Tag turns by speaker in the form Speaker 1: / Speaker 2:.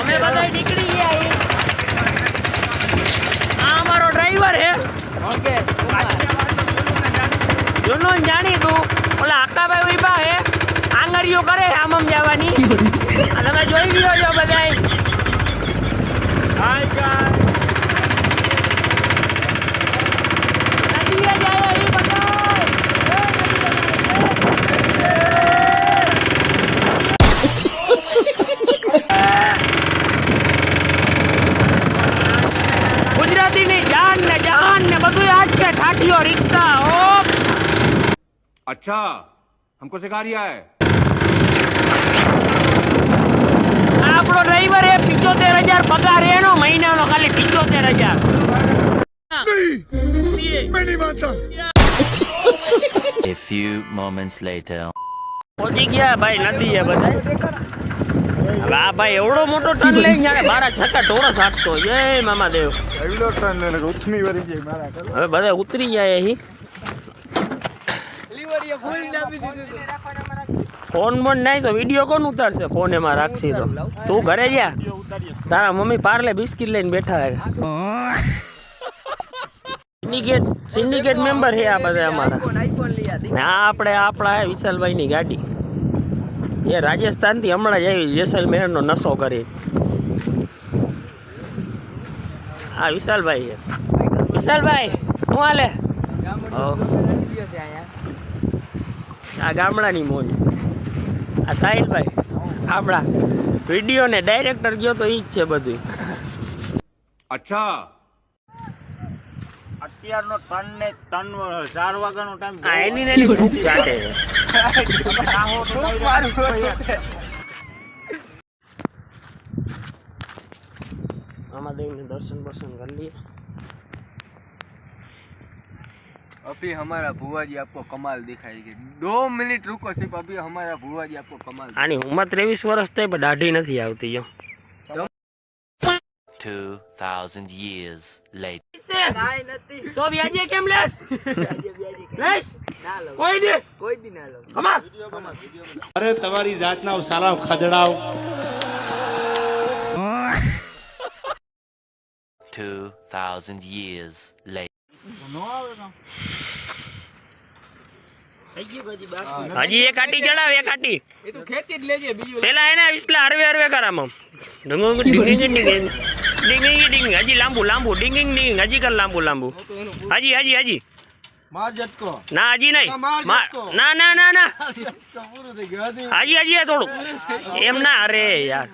Speaker 1: અમે બધા નીકળી ગયા આ અમારો ડ્રાઈવર હે.
Speaker 2: ઓકે
Speaker 1: જૂનો ને જાણીતું ઓલા આકાભાઈ ઊભા હે. આંગળીઓ કરે આમ આમ જવાની. તમે જોઈ લ્યો છો બધાય. બધું આજ કે ઠાઠીઓ રીતના ઓ
Speaker 3: अच्छा हमको सिखा रिया है
Speaker 1: આ આપણો ડ્રાઈવર એ પિચોતેર હજાર પગાર એનો મહિનાનો ખાલી પિચોતેર હજાર
Speaker 4: A few moments later.
Speaker 1: પહોંચી ગયા ભાઈ નદી એ બધા હવે આ ભાઈ એવડો મોટો ટન લઈને જાણે બારા છક્કા ટોળો સાટતો. જય મામા દેવ હવે બધા ઉતરી જાય અહીં ફોન બોન નહીં તો વીડિયો કોણ ઉતારશે? ફોન એમાં રાખશી તો. તું ઘરે જા. તારા મમ્મી પાર્લે બિસ્કિટ લઈને બેઠા હે. સિન્ડિકેટ સિન્ડિકેટ મેમ્બર છે આ બધા અમારા. ના આપણે આપણા વિશાલભાઈની ગાડી. એ રાજસ્થાનથી હમણાં જ આવી જેસલમેરનો નશો કરી. હા વિશાલભાઈ છે. વિશાલભાઈ હું હાલે? આ ગામડાની મોજ. આ સાહિલભાઈ આપણા વીડિયો ને ડાયરેક્ટર ગયો તો એ જ છે બધું
Speaker 3: અચ્છા.
Speaker 2: અત્યારનો ત્રણ ને ત્રણ ચાર વાગ્યાનો ટાઈમ
Speaker 1: એની ખૂબ ચાટે છે. આમાં દેવને દર્શન બર્શન કરી લઈએ
Speaker 5: अभी हमारा बुआ जी आपको कमाल दिखाएगी दो मिनट रुको सिर्फ अभी हमारा बुआ जी आपको कमाल
Speaker 1: આની ઉંમર ત્રેવીસ વર્ષ થઈ પણ દાઢી નથી આવતી જો
Speaker 4: Two thousand years later.
Speaker 1: તો વ્યાજે કેમ લેસ લેસ કોઈ દી
Speaker 5: કોઈ બી ના લો
Speaker 1: અમાર
Speaker 6: અરે તમારી જાતના સાલા ખદડાવ.
Speaker 4: Two thousand years later.
Speaker 1: હજી એક આટી ચડાવ એક આટી.
Speaker 5: એ તું ખેંચી જ લેજે બીજું
Speaker 1: પેલા એના વિસલા હરવે હરવે કરામ. ઢંગુંગ ડીંગિંગ ડીંગિંગ ડીંગિંગ ડીંગિંગ હજી લાંબુ લાંબુ. ડીંગિંગ ડીંગિંગ હજી કર લાંબુ લાંબુ. હજી હજી હજી.
Speaker 6: માર જટકો
Speaker 1: ના હજી નહીં. ના ના ના ના હજી હજી થોડુંક. એમ ના અરે યાર.